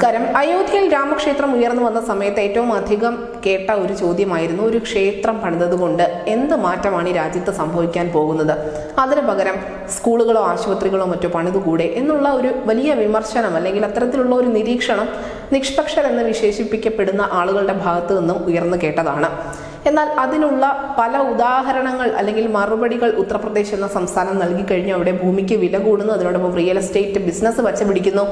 നമസ്കാരം. അയോധ്യയിൽ രാമക്ഷേത്രം ഉയർന്നു വന്ന സമയത്ത് ഏറ്റവും അധികം കേട്ട ഒരു ചോദ്യമായിരുന്നു ഒരു ക്ഷേത്രം പണിതതുകൊണ്ട് എന്ത് മാറ്റമാണ് ഈ രാജ്യത്ത് സംഭവിക്കാൻ പോകുന്നത്? അതിനു പകരം സ്കൂളുകളോ ആശുപത്രികളോ മറ്റോ പണിതുകൂടെ എന്നുള്ള ഒരു വലിയ വിമർശനം അല്ലെങ്കിൽ അത്തരത്തിലുള്ള ഒരു നിരീക്ഷണം നിഷ്പക്ഷരെന്ന് വിശേഷിപ്പിക്കപ്പെടുന്ന ആളുകളുടെ ഭാഗത്തു നിന്നും ഉയർന്നു കേട്ടതാണ്. എന്നാൽ അതിനുള്ള പല ഉദാഹരണങ്ങൾ അല്ലെങ്കിൽ മറുപടികൾ ഉത്തർപ്രദേശ് എന്ന സംസ്ഥാനം നൽകി കഴിഞ്ഞു. അവിടെ ഭൂമിക്ക് വില കൂടുന്നു. അതിനോടൊപ്പം റിയൽ എസ്റ്റേറ്റ് ബിസിനസ് വച്ചപിടിക്കുന്നു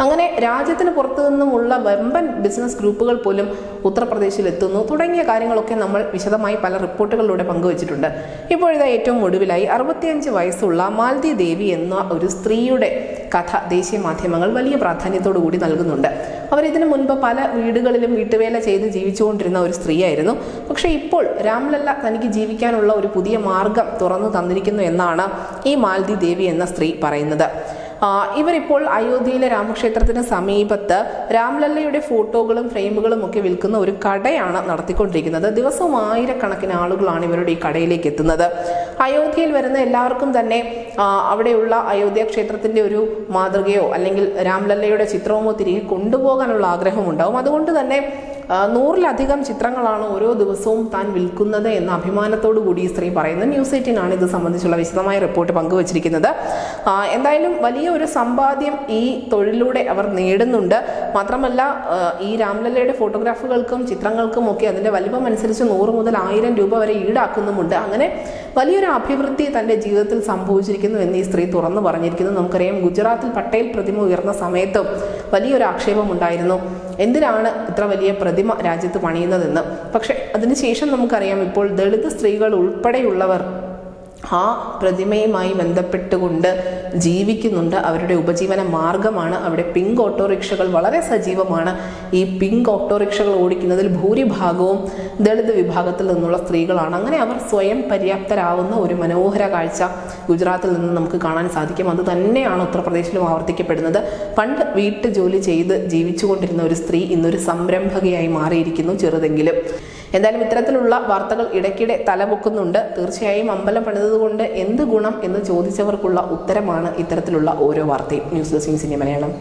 അങ്ങനെ രാജ്യത്തിന് പുറത്തു നിന്നുമുള്ള വെമ്പൻ ബിസിനസ് ഗ്രൂപ്പുകൾ പോലും ഉത്തർപ്രദേശിൽ എത്തുന്നു. തുടങ്ങിയ കാര്യങ്ങളൊക്കെ നമ്മൾ വിശദമായി പല റിപ്പോർട്ടുകളിലൂടെ പങ്കുവച്ചിട്ടുണ്ട്. ഇപ്പോഴിതാ ഏറ്റവും ഒടുവിലായി അറുപത്തിയഞ്ച് വയസ്സുള്ള മാൽതി ദേവി എന്ന ഒരു സ്ത്രീയുടെ കഥ ദേശീയ മാധ്യമങ്ങൾ വലിയ പ്രാധാന്യത്തോടു കൂടി നൽകുന്നുണ്ട്. അവർ ഇതിനു മുൻപ് പല വീടുകളിലും വീട്ടുവേല ചെയ്ത് ജീവിച്ചുകൊണ്ടിരുന്ന ഒരു സ്ത്രീയായിരുന്നു. പക്ഷേ ഇപ്പോൾ രാംലല്ല തനിക്ക് ജീവിക്കാനുള്ള ഒരു പുതിയ മാർഗം തുറന്നു തന്നിരിക്കുന്നു എന്നാണ് ഈ മാൽതി ദേവി എന്ന സ്ത്രീ പറയുന്നത്. ഇവരിപ്പോൾ അയോധ്യയിലെ രാമക്ഷേത്രത്തിന് സമീപത്ത് രാംലല്ലയുടെ ഫോട്ടോകളും ഫ്രെയിമുകളും ഒക്കെ വിൽക്കുന്ന ഒരു കടയാണ് നടത്തിക്കൊണ്ടിരിക്കുന്നത്. ദിവസവും ആയിരക്കണക്കിന് ആളുകളാണ് ഇവരുടെ ഈ കടയിലേക്ക് എത്തുന്നത്. അയോധ്യയിൽ വരുന്ന എല്ലാവർക്കും തന്നെ അവിടെയുള്ള അയോധ്യ ക്ഷേത്രത്തിന്റെ ഒരു മാതൃകയോ അല്ലെങ്കിൽ രാംലല്ലയുടെ ചിത്രവുമോ തിരികെ കൊണ്ടുപോകാനുള്ള ആഗ്രഹം ആഗ്രഹമുണ്ടാവും. അതുകൊണ്ട് തന്നെ നൂറിലധികം ചിത്രങ്ങളാണ് ഓരോ ദിവസവും താൻ വിൽക്കുന്നത് എന്ന അഭിമാനത്തോടു കൂടി ഈ സ്ത്രീ പറയുന്നു. ന്യൂസ് എയ്റ്റീനാണ് ഇത് സംബന്ധിച്ചുള്ള വിശദമായ റിപ്പോർട്ട് പങ്കുവച്ചിരിക്കുന്നത്. എന്തായാലും വലിയ ഒരു സമ്പാദ്യം ഈ തൊഴിലിലൂടെ അവർ നേടുന്നുണ്ട്. മാത്രമല്ല ഈ രാംലല്ലയുടെ ഫോട്ടോഗ്രാഫുകൾക്കും ചിത്രങ്ങൾക്കും ഒക്കെ അതിന്റെ വലിപ്പം അനുസരിച്ച് നൂറ് മുതൽ ആയിരം രൂപ വരെ ഈടാക്കുന്നുമുണ്ട്. അങ്ങനെ വലിയൊരു അഭിവൃദ്ധി തന്റെ ജീവിതത്തിൽ സംഭവിച്ചിരിക്കുന്നു എന്ന് ഈ സ്ത്രീ തുറന്നു പറഞ്ഞിരിക്കുന്നു. നമുക്കറിയാം ഗുജറാത്തിൽ പട്ടേൽ പ്രതിമ ഉയർന്ന സമയത്തും വലിയൊരു ആക്ഷേപം ഉണ്ടായിരുന്നു. എന്തിനാണ് ഇത്ര വലിയ പ്രതിമ രാജ്യത്ത് പണിയുന്നതെന്ന്? പക്ഷേ അതിനുശേഷം നമുക്കറിയാം ഇപ്പോൾ ദളിത് സ്ത്രീകൾ ഉൾപ്പെടെയുള്ളവർ ആ പ്രതിമയുമായി ബന്ധപ്പെട്ടുകൊണ്ട് ജീവിക്കുന്നുണ്ട്. അവരുടെ ഉപജീവന മാർഗമാണ് അവിടെ പിങ്ക് ഓട്ടോറിക്ഷകൾ. വളരെ സജീവമാണ്. ഈ പിങ്ക് ഓട്ടോറിക്ഷകൾ ഓടിക്കുന്നതിൽ ഭൂരിഭാഗവും ദളിത് വിഭാഗത്തിൽ നിന്നുള്ള സ്ത്രീകളാണ്. അങ്ങനെ അവർ സ്വയം പര്യാപ്തരാവുന്ന ഒരു മനോഹര കാഴ്ച ഗുജറാത്തിൽ നിന്ന് നമുക്ക് കാണാൻ സാധിക്കും. അത് തന്നെയാണ് ഉത്തർപ്രദേശിലും ആവർത്തിക്കപ്പെടുന്നത്. പണ്ട് വീട്ടു ജോലി ചെയ്ത് ജീവിച്ചുകൊണ്ടിരുന്ന ഒരു സ്ത്രീ ഇന്നൊരു സംരംഭകയായി മാറിയിരിക്കുന്നു ചെറുതെങ്കിലും. എന്തായാലും ഇത്തരത്തിലുള്ള വാർത്തകൾ ഇടയ്ക്കിടെ തലപൊക്കുന്നുണ്ട് തീർച്ചയായും അമ്പലം പണിതതുകൊണ്ട് എന്ത് ഗുണം എന്ന് ചോദിച്ചവർക്കുള്ള ഉത്തരമാണ് ഇത്തരത്തിലുള്ള ഓരോ വാർത്തയും. News desk cinema Malayalam.